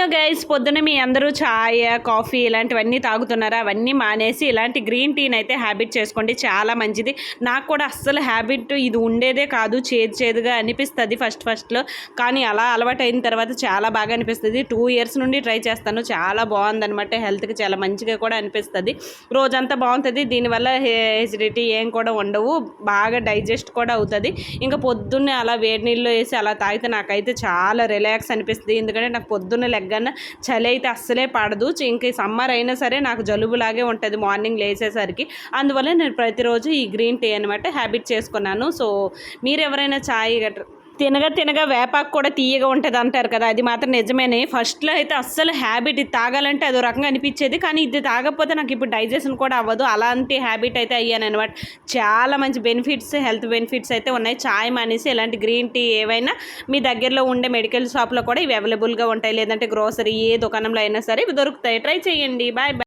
నేను గైస్ పొద్దున మీ అందరూ చాయ్ కాఫీ ఇలాంటివన్నీ తాగుతున్నారా? అవన్నీ మానేసి ఇలాంటి గ్రీన్ టీని అయితే హ్యాబిట్ చేసుకోండి. చాలా మంచిది. నాకు కూడా అస్సలు హ్యాబిట్ ఇది ఉండేదే కాదు. చేదు చేదుగా అనిపిస్తుంది ఫస్ట్ ఫస్ట్లో కానీ అలా అలవాటు అయిన తర్వాత చాలా బాగా అనిపిస్తుంది. టూ ఇయర్స్ నుండి ట్రై చేస్తాను. చాలా బాగుందన్నమాట. హెల్త్కి చాలా మంచిగా కూడా అనిపిస్తుంది. రోజంతా బాగుంటుంది. దీనివల్ల హెసిడిటీ ఏం కూడా ఉండవు. బాగా డైజెస్ట్ కూడా అవుతుంది. ఇంకా పొద్దున్నే అలా వేడి నీళ్ళు వేసి అలా తాగితే నాకైతే చాలా రిలాక్స్ అనిపిస్తుంది. ఎందుకంటే నాకు పొద్దున్న లెగ్ లెగ్గన చలి అయితే అస్సలే పడదు. ఇంక సమ్మర్ అయినా సరే నాకు జలుబులాగే ఉంటుంది మార్నింగ్ లేచేసరికి అందువల్ల నేను ప్రతిరోజు ఈ గ్రీన్ టీ అనమాట హ్యాబిట్ చేసుకున్నాను. సో మీరు ఎవరైనా ఛాయ్ గట్రా తినగా తినగా వేపాకు కూడా తీయగా ఉంటుంది అంటారు కదా అది మాత్రం నిజమేనే. ఫస్ట్లో అయితే అస్సలు హ్యాబిట్ ఇది తాగాలంటే అదో రకంగా అనిపించేది కానీ ఇది తాగకపోతే నాకు ఇప్పుడు డైజెషన్ కూడా అవ్వదు. అలాంటి హ్యాబిట్ అయితే అయ్యాను అనమాట చాలా మంచి బెనిఫిట్స్ హెల్త్ బెనిఫిట్స్ అయితే ఉన్నాయి. చాయ్ మానేసి ఇలాంటి గ్రీన్ టీ ఏవైనా మీ దగ్గరలో ఉండే మెడికల్ షాప్లో కూడా ఇవి అవైలబుల్గా ఉంటాయి. లేదంటే గ్రోసరీ ఏ దుకాణంలో అయినా సరే ఇవి దొరుకుతాయి. ట్రై చేయండి. Bye bye